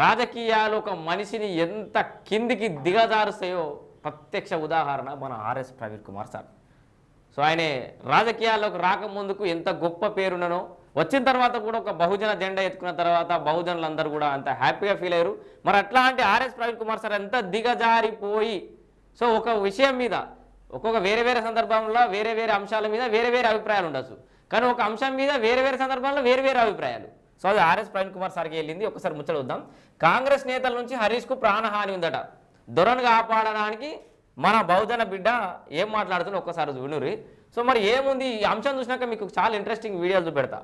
రాజకీయాలు ఒక మనిషిని ఎంత కిందికి దిగజారుస్తాయో ప్రత్యక్ష ఉదాహరణ మన RS Praveen Kumar sir. So ఆయనే రాజకీయాల్లోకి రాకముందుకు ఎంత గొప్ప పేరున్ననో వచ్చిన తర్వాత కూడా ఒక బహుజన జెండా ఎత్తుకున్న తర్వాత బహుజనులందరూ కూడా అంత హ్యాపీగా ఫీల్ అయ్యారు. మరి అట్లాంటి ఆర్ఎస్ ప్రవీణ్ కుమార్ సార్ ఎంత దిగజారిపోయి సో ఒక విషయం మీద ఒక్కొక్క వేరే వేరే సందర్భంలో వేరే వేరే అంశాల మీద వేరే వేరే అభిప్రాయాలు ఉండొచ్చు. కానీ ఒక అంశం మీద వేరే వేరే సందర్భాల్లో వేరే వేరే అభిప్రాయాలు. సో అది ఆర్ఎస్ ప్రవీణ్ కుమార్ సార్కి వెళ్ళింది. ఒకసారి ముచ్చడుద్దాం కాంగ్రెస్ నేతల నుంచి హరీష్కు ప్రాణహాని ఉందట. దొరను కాపాడడానికి మన బహుజన బిడ్డ ఏం మాట్లాడుతుందో ఒక్కసారి వినురి సో మరి ఏముంది? ఈ అంశం చూసినాక మీకు చాలా ఇంట్రెస్టింగ్ వీడియోలు చూపెడతా.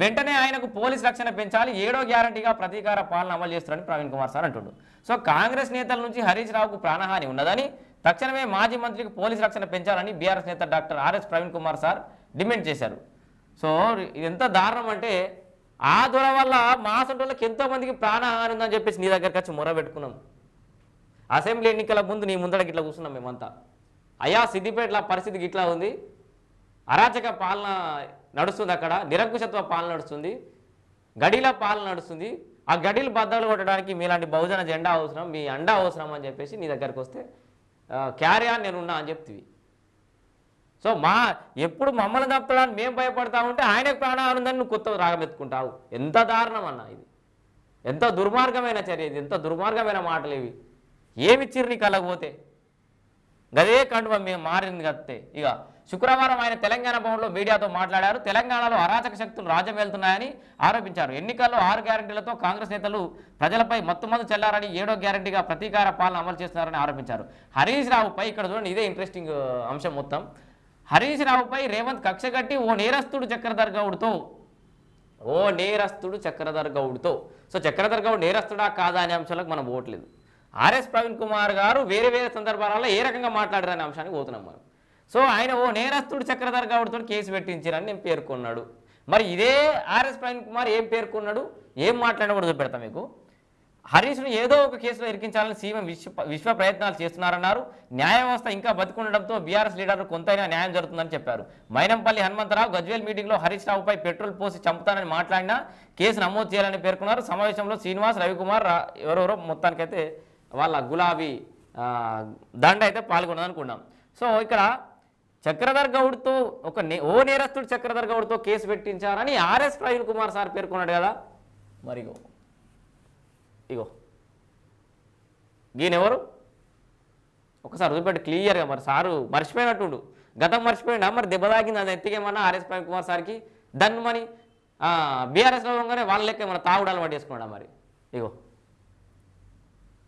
వెంటనే ఆయనకు పోలీస్ రక్షణ పెంచాలి. ఏడో గ్యారంటీగా ప్రతీకార పాలన అమలు చేస్తారని ప్రవీణ్ కుమార్ సార్ అంటుండు. సో కాంగ్రెస్ నేతల నుంచి హరీష్ రావుకు ప్రాణహాని ఉన్నదని తక్షణమే మాజీ మంత్రికి పోలీస్ రక్షణ పెంచాలని బీఆర్ఎస్ నేత doctor RS Praveen Kumar sir demand చేశారు. సో ఇది ఎంత దారుణం అంటే ఆ దొర వల్ల మా సొంటోళ్ళకి ప్రాణహాని ఉందని చెప్పేసి నీ దగ్గరికి వచ్చి మొర పెట్టుకున్నాం. అసెంబ్లీ ఎన్నికల ముందు నీ ముందర గిట్ల కూర్చున్నాం మేమంతా. అయ్యా సిద్దిపేటల పరిస్థితి గిట్లా ఉంది. అరాచక పాలన నడుస్తుంది అక్కడ నిరంకుశత్వ పాలన నడుస్తుంది గడిల పాలన నడుస్తుంది. ఆ గడిలు బద్దలు కొట్టడానికి మీలాంటి బహుజన జెండా అవసరం మీ అండా అవసరం అని చెప్పేసి నీ దగ్గరకు వస్తే క్యారియా నేను ఉన్నా అని చెప్తివి. సో మా ఎప్పుడు మమ్మల్ని తప్పడానికి మేము భయపడతా ఉంటే ఆయనకు ప్రాణాలు ఉందని నువ్వు కొత్త రాగమెత్తుకుంటావు. ఎంత దారుణం అన్న ఇది. ఎంత దుర్మార్గమైన చర్య ఇది. ఎంత దుర్మార్గమైన మాటలు ఇవి. ఏమిచ్చిర్రు నీకు అలాగపోతే గదే కండువ మేము మారింది కత్తే ఇక శుక్రవారం ఆయన తెలంగాణ భవన్లో మీడియాతో మాట్లాడారు. తెలంగాణలో అరాచక శక్తులు రాజ్యం వెళ్తున్నాయని ఆరోపించారు. ఎన్నికల్లో ఆరు గ్యారంటీలతో కాంగ్రెస్ నేతలు ప్రజలపై మత్తుమందు చెల్లారని ఏడో గ్యారంటీగా ప్రతీకార పాలన అమలు చేస్తున్నారని ఆరోపించారు. హరీష్ రావుపై ఇక్కడ చూడండి ఇదే ఇంట్రెస్టింగ్ అంశం మొత్తం. హరీష్ రావుపై రేవంత్ కక్ష కట్టి ఓ నేరస్తుడు చక్రధర్ గౌడ్తో ఓ నేరస్తుడు చక్రధర్ గౌడ్తో సో చక్రధర్ గౌడ్ నేరస్తుడా కాదా అనే అంశాలకు మనం పోవట్లేదు. ఆర్ఎస్ ప్రవీణ్ కుమార్ గారు వేరే వేరే సందర్భాలలో ఏ రకంగా మాట్లాడారు అనే అంశానికి పోతున్నాం మనం. సో ఆయన ఓ నేరస్తుడు చక్రధర్ గౌడ్తో కేసు పెట్టించారని నేను పేర్కొన్నాడు. మరి ఇదే ఆర్ఎస్ ప్రవీణ్ కుమార్ ఏం పేర్కొన్నాడు? ఏం మాట్లాడకూడదు పెడతా మీకు. హరీష్ను ఏదో ఒక కేసులో ఇరికించాలని సీఎం విశ్వ విశ్వ ప్రయత్నాలు చేస్తున్నారన్నారు. న్యాయ వ్యవస్థ ఇంకా బతుకుండటంతో బీఆర్ఎస్ లీడర్ కొంతైనా న్యాయం జరుగుతుందని చెప్పారు. మైనంపల్లి హనుమంతరావు గజ్వేల్ మీటింగ్లో హరీష్ రావుపై పెట్రోల్ పోసి చంపుతానని మాట్లాడినా కేసు నమోదు చేయాలని పేర్కొన్నారు. సమావేశంలో శ్రీనివాస్ రవికుమార్ ఎవరెవరో మొత్తానికైతే వాళ్ళ గులాబీ దండ అయితే పాల్గొన్నదనుకున్నాం సో ఇక్కడ చక్రధర్ గౌడ్తో ఒక నే- ఓ నేరస్తుడు చక్రధర్ గౌడ్తో కేసు పెట్టించారని ఆర్ఎస్ ప్రవీణ్ కుమార్ సార్ పేర్కొన్నాడు కదా. మరియు ఇగో. ఇగో ఈయనెవరు? ఒకసారి వదిలిపెట్టి క్లియర్గా మరి సారు మర్చిపోయినట్టుండు. గతం మర్చిపోయిండా? మరి దెబ్బ తాకింది? అది ఎత్తికేమన్నా ఆర్ఎస్ ప్రవీణ్ కుమార్ సార్కి? దాన్ని మరి బీఆర్ఎస్లో ఉండగానే వాళ్ళ లెక్క మన తాగుడాలు పట్టేసుకున్నాడా మరి? ఇగో.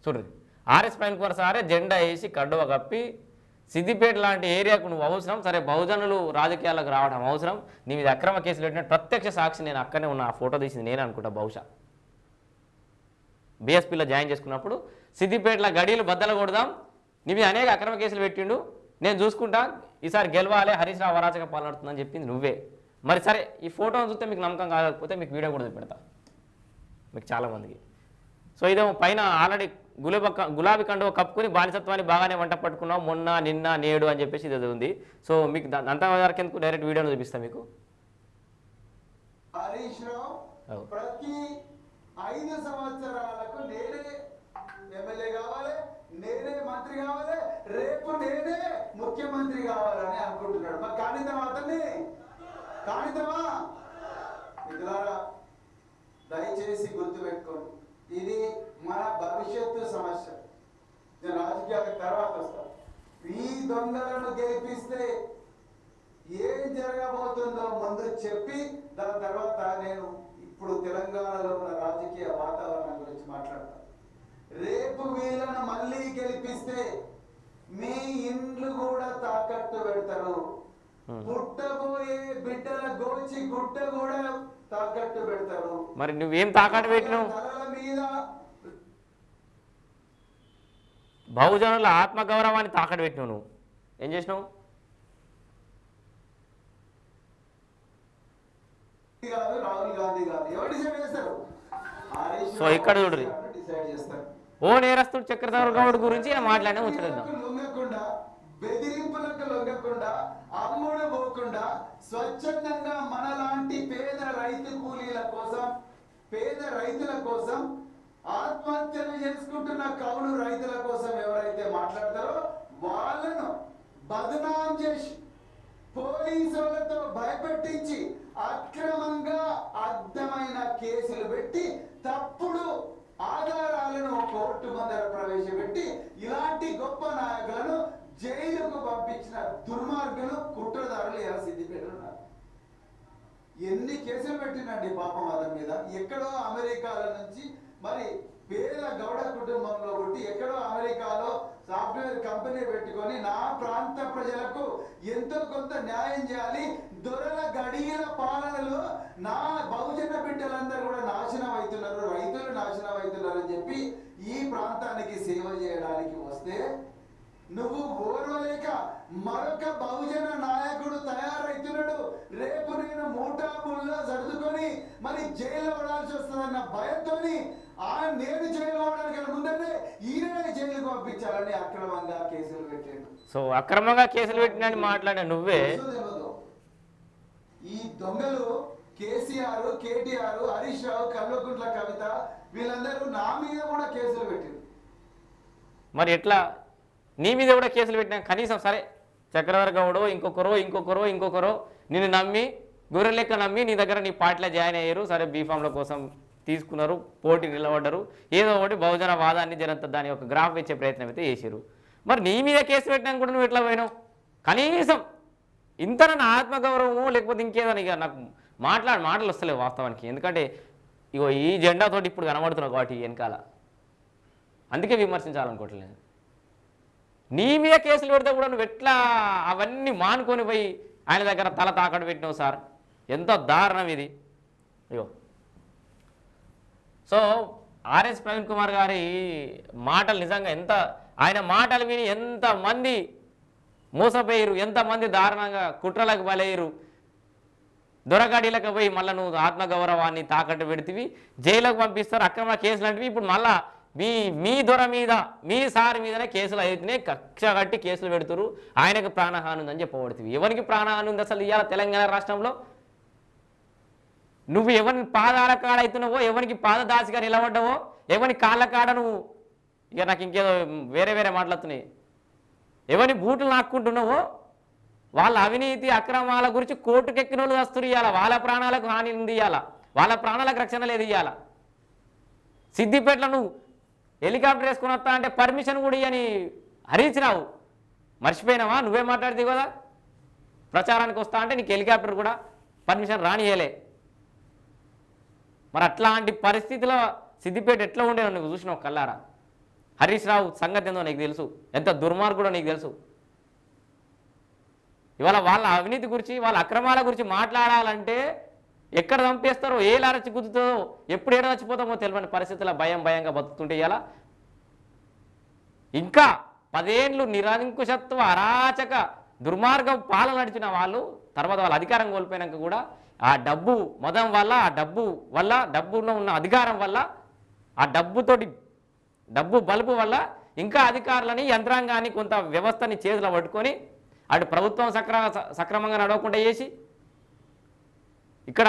చూడండి ఆర్ఎస్ ప్రవీణ్ కుమార్ సారే జెండా వేసి కడువ కప్పి సిద్దిపేట లాంటి ఏరియాకు నువ్వు అవసరం సరే బహుజనులు రాజకీయాలకు రావడం అవసరం నీ మీద అక్రమ కేసులు పెట్టిన ప్రత్యక్ష సాక్షి నేను అక్కడనే ఉన్న ఆ ఫోటో తీసింది నేను అనుకుంటా బహుశా. బీఎస్పీలో జాయిన్ చేసుకున్నప్పుడు సిద్దిపేటలో గడీలు బద్దలు కొడదాం. నీ మీద అనేక అక్రమ కేసులు పెట్టిండు. నేను చూసుకుంటా ఈసారి గెలవాలి హరీష్ రావు అరాచక పాలన నడుతుందని చెప్పింది నువ్వే. మరి సరే ఈ ఫోటోను చూస్తే మీకు నమ్మకం కాకపోతే మీకు వీడియో కూడా పెడతా మీకు చాలామందికి సో ఇదేమో పైన ఆల్రెడీ గులాబీ గులాబీ కండువ కప్పుకొని బానిసత్వాన్ని బాగానే వంట పట్టుకున్నావు. మొన్న నిన్న నేడు అని చెప్పేసి ఇది ఉంది. సో మీకు దా- అంతా వరకు ఎందుకు డైరెక్ట్ వీడియోను చూపిస్తాను మీకు? హరీష్ రావు. ప్రతి ఐదు సంవత్సరాలకు నేనే ఎమ్మెల్యే కావాలి నేనే మంత్రి కావాలి రేపు నేనే ముఖ్యమంత్రి కావాలని అనుకుంటున్నాడు. మరి కానిద్దామా అతన్ని? కానిద్దామా? మిత్రులారా దయచేసి గుర్తుపెట్టుకోండి. ఇది మన భవిష్యత్తు సమస్య. నేను రాజకీయాలకు తర్వాత వస్తాను. ఈ దొంగలను గెలిపిస్తే ఏం జరగబోతుందో ముందు చెప్పి దాని తర్వాత నేను ఇప్పుడు తెలంగాణలో ఉన్న రాజకీయ వాతావరణం గురించి మాట్లాడతాను రేపు వీళ్ళను మళ్ళీ గెలిపిస్తే మీ ఇండ్లు కూడా తాకట్టు పెడతారు. పుట్టబోయే బిడ్డల గోచి గుట్ట కూడా తాకట్టు పెడతారు. మరి నువ్వేం తాకాటు పెట్టినావు? మీద బహుజనుల ఆత్మగౌరవాన్ని తాకట్టు పెట్టినావు నువ్వు. ఏం చేసినావు? కాదు రాహుల్ గాంధీ కాదు ఎవరు డిసైడ్ చేస్తారు? సో ఇక్కడ డిసైడ్ చేస్తారు. ఓ నేరస్తుడు చక్రధర్ గౌడ్ గురించి మాట్లాడినా ముచ్చటేద్దాం బెదిరింపులకు లొంగకుండా బెదిరింపులకు లొంగకుండా అమ్ముడు పోకుండా స్వచ్ఛందంగా మనలాంటి పేద రైతు కూలీల కోసం పేద రైతుల కోసం ఆత్మహత్యలు చేసుకుంటున్న కౌలు రైతుల కోసం ఎవరైతే మాట్లాడతారో వాళ్ళను బదనాం చేసి పోలీసులతో భయపెట్టించి అక్రమంగా అర్థమైన కేసులు పెట్టి తప్పుడు ఆధారాలను కోర్టు ముందర ప్రవేశపెట్టి ఇలాంటి గొప్ప నాయకులను జైలుకు పంపించిన దుర్మార్గులు కుట్రదారులు ఎలా సిద్ధిపేట ఎన్ని కేసులు పెట్టినండి పాపం అతని మీద? ఎక్కడో అమెరికాల నుంచి మరి పేద గౌడ కుటుంబంలో పుట్టి ఎక్కడో అమెరికాలో సాఫ్ట్వేర్ కంపెనీ పెట్టుకొని నా ప్రాంత ప్రజలకు ఎంతో కొంత న్యాయం చేయాలి. దొరల గడియల పాలనలో నా బహుజన బిడ్డలందరూ కూడా నాశనం అవుతున్నారు. రైతులు నాశనం అవుతున్నారు అని చెప్పి ఈ ప్రాంతానికి సేవ చేయడానికి వస్తే నువ్వు ఓర్వలేక మరొక బహుజన నాయకుడు తయారైతున్నాడు. రేపు నేను మూటా ముళ్ళ సర్దుకొని మరి జైలు పడాల్సి వస్తుందన్న భయంతోని ఆ నేను జైలు పడడానికి ముందర పంపించాలని అక్రమంగా కేసులు పెట్టాడు. సో అక్రమంగా కేసులు పెట్టినని మాట్లాడే నువ్వే? ఈ దొంగలు కేసీఆర్ కేటీఆర్ హరీష్ రావు కల్వకుంట్ల కవిత వీళ్ళందరూ నా మీద కూడా కేసులు పెట్టారు. మరి ఎట్లా? నీ మీద కూడా కేసులు పెట్టినా కనీసం సరే చక్రవర్తి గౌడో ఇంకొకరో ఇంకొకరో ఇంకొకరో నిన్ను నమ్మి గొర్రె లెక్క నమ్మి నీ దగ్గర నీ పార్టీలో జాయిన్ అయ్యారు. సరే బీఫామ్ల కోసం తీసుకున్నారు పోటీ నిలబడ్డరు. ఏదో ఒకటి బహుజన వాదాన్ని జనంత దాని యొక్క గ్రాఫ్ ఇచ్చే ప్రయత్నం అయితే చేశారు మరి నీ మీద కేసు పెట్టినా కూడా నువ్వు ఎట్లా పోయినావు? కనీసం ఇంత నా ఆత్మగౌరవము లేకపోతే ఇంకేదని ఇక నాకు మాట్లాడి మాటలు వస్తలేవు వాస్తవానికి. ఎందుకంటే ఇగో ఈ జెండాతోటి ఇప్పుడు కనబడుతున్నావు కాబట్టి వెనకాల. అందుకే విమర్శించాలనుకోవట్లేదు. నీ మీద కేసులు పెడితే కూడా నువ్వు ఎట్లా అవన్నీ మానుకొని పోయి ఆయన దగ్గర తల తాకట్టు పెట్టినావు సార్? ఎంతో దారుణం ఇది. అయ్యో సో ఆర్ఎస్ ప్రవీణ్ కుమార్ గారి మాటలు నిజంగా ఎంత ఆయన మాటలు విని ఎంతమంది మోసపోయారు ఎంతమంది దారుణంగా కుట్రలకు బలయ్యరు దొరగాడీలకు పోయి మళ్ళీ నువ్వు ఆత్మగౌరవాన్ని తాకట్టు పెడితివి జైలుకు పంపిస్తారు అక్రమ కేసులు అంటివి. ఇప్పుడు మళ్ళా మీ మీ దొర మీద మీ సార్ మీదనే కేసులు అయితేనే కక్ష కట్టి కేసులు పెడుతురు ఆయనకు ప్రాణహాని ఉందని చెప్పబడుతుంది. ఎవరికి ప్రాణహాని ఉంది అసలు ఇవాళ తెలంగాణ రాష్ట్రంలో? నువ్వు ఎవరిని పాదాల కాడ ఎవరికి పాదదాసిగా నిలబడ్డావో ఎవరి కాళ్ళ కాడ నువ్వు ఇక నాకు ఇంకేదో వేరే వేరే మాట్లాడుతున్నాయి. ఎవరిని బూట్లు నాక్కుంటున్నావో వాళ్ళ అవినీతి అక్రమాల గురించి కోర్టుకెక్కిన వాళ్ళు వస్తురు ఇవ్వాల వాళ్ళ ప్రాణాలకు హాని ఉంది ఇవ్వాల వాళ్ళ ప్రాణాలకు రక్షణ లేదు ఇవ్వాల సిద్దిపేటలో నువ్వు హెలికాప్టర్ వేసుకుని వస్తా అంటే పర్మిషన్ కూడా ఇవ్వని హరించినావు మర్చిపోయినావా? నువ్వే మాట్లాడితే కదా? ప్రచారానికి వస్తా అంటే నీకు హెలికాప్టర్ కూడా పర్మిషన్ రానియలే మరి అట్లాంటి పరిస్థితిలో సిద్దిపేట ఎట్లా ఉండేనో నువ్వు చూసినావు కల్లారా హరీష్ రావు సంగతి ఏందో నీకు తెలుసు. ఎంత దుర్మార్గుడో నీకు తెలుసు. ఇవాళ వాళ్ళ అవినీతి గురించి వాళ్ళ అక్రమాల గురించి మాట్లాడాలంటే ఎక్కడ చంపేస్తారో ఏ లారచి గుద్దుతుందో ఎప్పుడు ఏడ చచ్చిపోతామో తెలియని పరిస్థితుల భయం భయంగా బతుకుతుంటే ఇలా ఇంకా పదేండ్లు నిరంకుశత్వ అరాచక దుర్మార్గం పాలన నడిచిన వాళ్ళు తర్వాత వాళ్ళు అధికారం కోల్పోయినాక కూడా ఆ డబ్బు మదం వల్ల ఆ డబ్బు వల్ల డబ్బులో ఉన్న అధికారం వల్ల ఆ డబ్బుతోటి డబ్బు బలుపు వల్ల ఇంకా అధికారులని యంత్రాంగాన్ని కొంత వ్యవస్థని చేతిలో పట్టుకొని అటు ప్రభుత్వం సక్ర సక్రమంగా నడవకుండా చేసి ఇక్కడ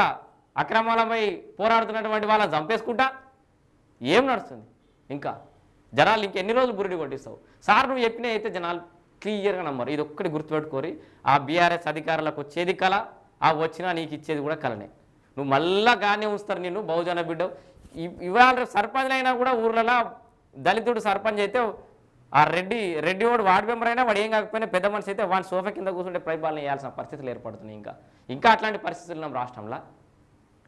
అక్రమాలపై పోరాడుతున్నటువంటి వాళ్ళని చంపేసుకుంటా ఏం నడుస్తుంది? ఇంకా జనాలు ఇంకెన్ని రోజులు బురిడి కొట్టిస్తావు? సార్ నువ్వు చెప్పిన అయితే జనాలు క్లియర్గా నమ్మరు. ఇది ఒక్కటి గుర్తుపెట్టుకోరి. ఆ బీఆర్ఎస్ అధికారులకు వచ్చేది కళ ఆ వచ్చినా నీకు ఇచ్చేది కూడా కలనే. నువ్వు మళ్ళా గానే ఉంచుతారు నిన్ను బహుజన బిడ్డ ఇవాళ సర్పంచ్ అయినా కూడా ఊర్లలో దళితుడు సర్పంచ్ అయితే ఆ రెడ్డి రెడ్డి వాడు వార్డు మెంబర్ అయినా వాడు ఏం కాకపోయినా పెద్ద మనిషి అయితే వాడిని సోఫా కింద కూర్చుంటే పరిపాలన చేయాల్సిన పరిస్థితులు ఏర్పడుతున్నాయి ఇంకా. ఇంకా అట్లాంటి పరిస్థితులు ఉన్నాం రాష్ట్రంలో.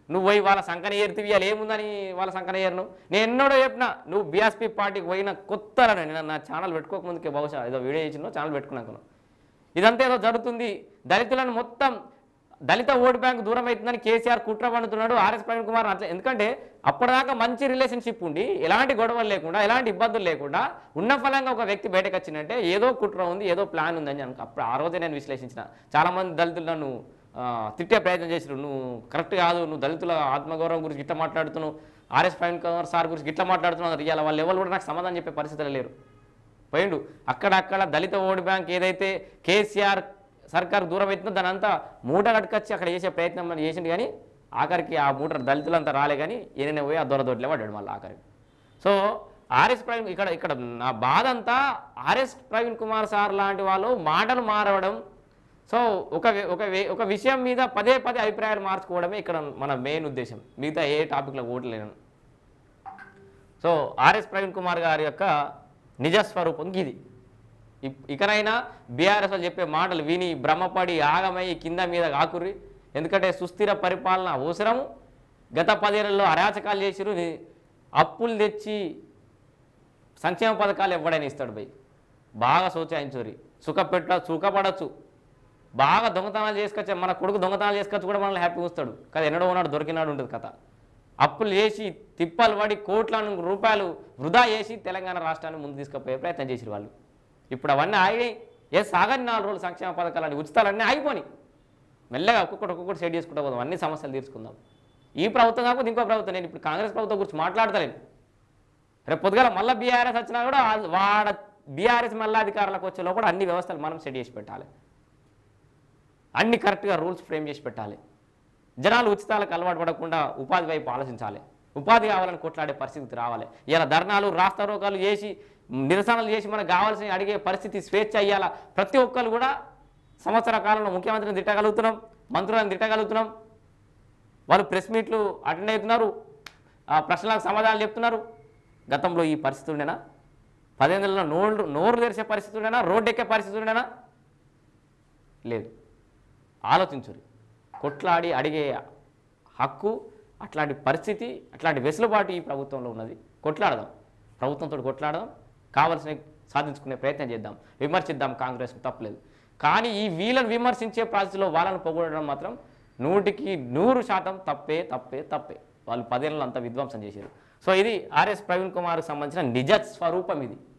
నువ్వు పోయి వాళ్ళ సంకన ఏరుతివి వాళ్ళు ఏముందని వాళ్ళ సంకన ఏరును? నేను ఎన్నోడో చెప్పినా నువ్వు బీఎస్పీ పార్టీకి పోయిన కొత్త నేను నా ఛానల్ పెట్టుకోకముందుకే బహుశా ఏదో వీడియో ఇచ్చినో ఛానల్ పెట్టుకున్నాను ఇదంతా ఏదో జరుగుతుంది. దళితులను మొత్తం దళిత ఓటు బ్యాంక్ దూరం అవుతుందని కేసీఆర్ కుట్ర పండుతున్నాడు ఆర్ఎస్ ప్రవీణ్ కుమార్ అట్లా. ఎందుకంటే అప్పటిదాకా మంచి రిలేషన్షిప్ ఉండి ఎలాంటి గొడవలు లేకుండా ఎలాంటి ఇబ్బందులు లేకుండా ఉన్న ఫలంగా ఒక వ్యక్తి బయటకు వచ్చిందంటే ఏదో కుట్ర ఉంది ఏదో ప్లాన్ ఉందని అనుకో అప్పుడు ఆ రోజే నేను విశ్లేషించిన. చాలామంది దళితులు నన్ను తిట్టే ప్రయత్నం చేసిరు నువ్వు కరెక్ట్ కాదు నువ్వు దళితుల ఆత్మగౌరవం గురించి గిట్ల మాట్లాడుతున్నావు ఆర్ఎస్ ప్రవీణ్ కుమార్ సార్ గురించి గిట్ల మాట్లాడుతున్నావు ఇవాళ వాళ్ళు ఎవరు కూడా నాకు సమాధానం చెప్పే పరిస్థితులు లేరు. పోయిండు. అక్కడక్కడ దళిత ఓటు బ్యాంక్ ఏదైతే కేసీఆర్ సర్కార్ దూరం అవుతుందో దాని అంతా మూట కట్టుకొచ్చి అక్కడ చేసే ప్రయత్నం మరి చేసిండు కానీ ఆఖరికి ఆ మూట దళితులంతా రాలే కానీ ఈయన పోయి ఆ దొరదొడ్లే పడ్డాడు మళ్ళీ ఆఖరికి. సో ఆర్ఎస్ ప్రవీణ్ ఇక్కడ ఇక్కడ నా బాధ అంతా ఆర్ఎస్ ప్రవీణ్ కుమార్ సార్ లాంటి వాళ్ళు మాటలు మారవడం. సో ఒక ఒక ఒక విషయం మీద పదే పదే అభిప్రాయాలు మార్చుకోవడమే ఇక్కడ మన మెయిన్ ఉద్దేశం. మిగతా ఏ టాపిక్లో ఓట్లేను సో ఆర్ఎస్ ప్రవీణ్ కుమార్ గారి యొక్క నిజస్వరూపం ఇది. ఇకనైనా బీఆర్ఎస్ వాళ్ళు చెప్పే మాటలు విని భ్రమపడి ఆగమై కింద మీద కాకుర్రి ఎందుకంటే సుస్థిర పరిపాలన అవసరము. గత పదేళ్ళలో అరాచకాలు చేసిరు అప్పులు తెచ్చి సంక్షేమ పథకాలు ఎవడైనా ఇస్తాడు భయ్ బాగా సోచాయించురి. సుఖపెట్ట సుఖపడచ్చు. బాగా దొంగతనాలు చేసుకొచ్చా మన కొడుకు దొంగతనాలు చేసుకొచ్చి కూడా మనల్ని హ్యాపీ వస్తాడు కదా ఎన్నడో ఉన్నాడు దొరికినాడు ఉంటుంది కథ. అప్పులు చేసి తిప్పలు పడి కోట్ల రూపాయలు వృధా చేసి తెలంగాణ రాష్ట్రాన్ని ముందు తీసుకుపోయే ప్రయత్నం చేసిరు వాళ్ళు. ఇప్పుడు అవన్నీ ఆగినాయి ఏ సాగని నాలుగు రోజులు సంక్షేమ పథకాలన్నీ ఉచితాలన్నీ ఆగిపోయి మెల్లగా ఒక్కొక్కటి ఒక్కొక్కటి సెట్ చేసుకుంటూ పోదాం. అన్ని సమస్యలు తీర్చుకుందాం. ఈ ప్రభుత్వం కాకపోతే ఇంకో ప్రభుత్వం. నేను ఇప్పుడు కాంగ్రెస్ ప్రభుత్వం గురించి మాట్లాడతలేను. రేపు పొద్దుగాల మళ్ళీ బీఆర్ఎస్ వచ్చినా కూడా వాడ బీఆర్ఎస్ మళ్ళీ అధికారులకు వచ్చే లోపల అన్ని వ్యవస్థలు మనం సెట్ చేసి పెట్టాలి. అన్ని కరెక్ట్గా రూల్స్ ఫ్రేమ్ చేసి పెట్టాలి. జనాలు ఉచితాలకు అలవాటు పడకుండా ఉపాధి వైపు ఆలోచించాలి. ఉపాధి కావాలని కొట్లాడే పరిస్థితి రావాలి. ఇలా ధర్నాలు రాస్తారోకాలు చేసి నిరసనలు చేసి మనకు కావాల్సిన అడిగే పరిస్థితి స్వేచ్ఛ అయ్యాలా ప్రతి ఒక్కరు కూడా సంవత్సర కాలంలో ముఖ్యమంత్రిని తిట్టగలుగుతున్నాం మంత్రులను తిట్టగలుగుతున్నాం. వాళ్ళు ప్రెస్ మీట్లు అటెండ్ అవుతున్నారు ఆ ప్రశ్నలకు సమాధానాలు చెప్తున్నారు. గతంలో ఈ పరిస్థితి ఉండేనా? పదేళ్ళలో నోళ్ళు నోరు తెరిచే పరిస్థితి ఉండేనా? రోడ్డు ఎక్కే పరిస్థితి ఉండేనా? లేదు. ఆలోచించురు. కొట్లాడి అడిగే హక్కు అట్లాంటి పరిస్థితి అట్లాంటి వెసులుబాటు ఈ ప్రభుత్వంలో ఉన్నది. కొట్లాడదాం. ప్రభుత్వంతో కొట్లాడదాం. కావాల్సిన సాధించుకునే ప్రయత్నం చేద్దాం విమర్శిద్దాం కాంగ్రెస్ తప్పలేదు. కానీ ఈ వీళ్ళని విమర్శించే ప్రాసెస్లో వాళ్ళని పొగడడం మాత్రం నూటికి నూరు శాతం తప్పే తప్పే తప్పే. వాళ్ళు పదేళ్ళు అంత విధ్వంసం చేశారు. సో ఇది ఆర్ఎస్ ప్రవీణ్ కుమార్కి సంబంధించిన నిజ స్వరూపం ఇది.